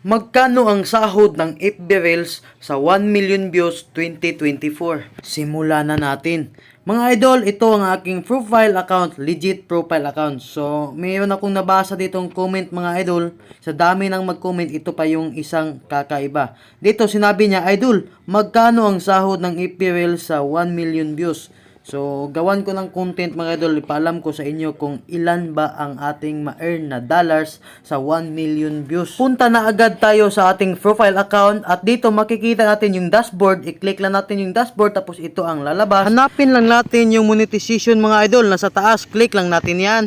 Magkano ang sahod ng FB Reels sa 1 million views 2024? Simula na natin. Mga idol, ito ang aking profile account, legit profile account. So, mayroon akong nabasa ditong comment mga idol. Sa dami ng mag-comment, ito pa yung isang kakaiba. Dito sinabi niya, idol, magkano ang sahod ng FB Reels sa 1 million views? So, gawan ko ng content mga idol, ipaalam ko sa inyo kung ilan ba ang ating ma-earn na dollars sa 1 million views. Punta na agad tayo sa ating profile account at dito makikita natin yung dashboard. I-click lang natin yung dashboard tapos ito ang lalabas. Hanapin lang natin yung monetization mga idol. Nasa taas, click lang natin yan.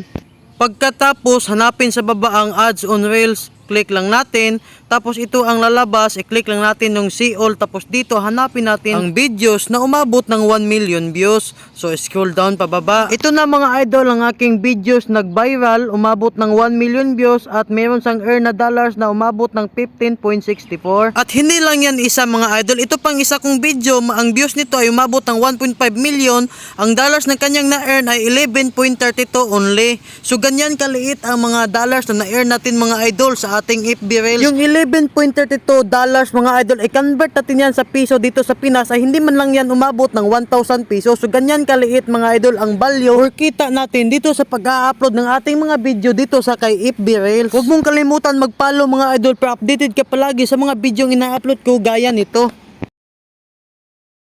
Pagkatapos, hanapin sa baba ang ads on Reels. Click lang natin. Tapos ito ang lalabas. I-click lang natin yung see all. Tapos dito, hanapin natin ang videos na umabot ng 1 million views. So, scroll down pababa. Ito na mga idol ang aking videos nag-viral. Umabot ng 1 million views. At meron sang earn na dollars na umabot ng 15.64. At hindi lang yan isa mga idol. Ito pang isa kong video. Ang views nito ay umabot ng 1.5 million. Ang dollars na kanyang na-earn ay 11.32 only. So, ganyan kaliit ang mga dollars na na-earn natin mga idol sa ating FB Reels. Yung 11.32 dollars mga idol, i-convert natin yan sa piso dito sa Pinas ay hindi man lang yan umabot ng 1,000 pesos. So ganyan kaliit mga idol ang value or kita natin dito sa pag-upload ng ating mga video dito sa kay FB Reels. Huwag mong kalimutan mag-follow mga idol para updated ka palagi sa mga video ina-upload ko gaya nito.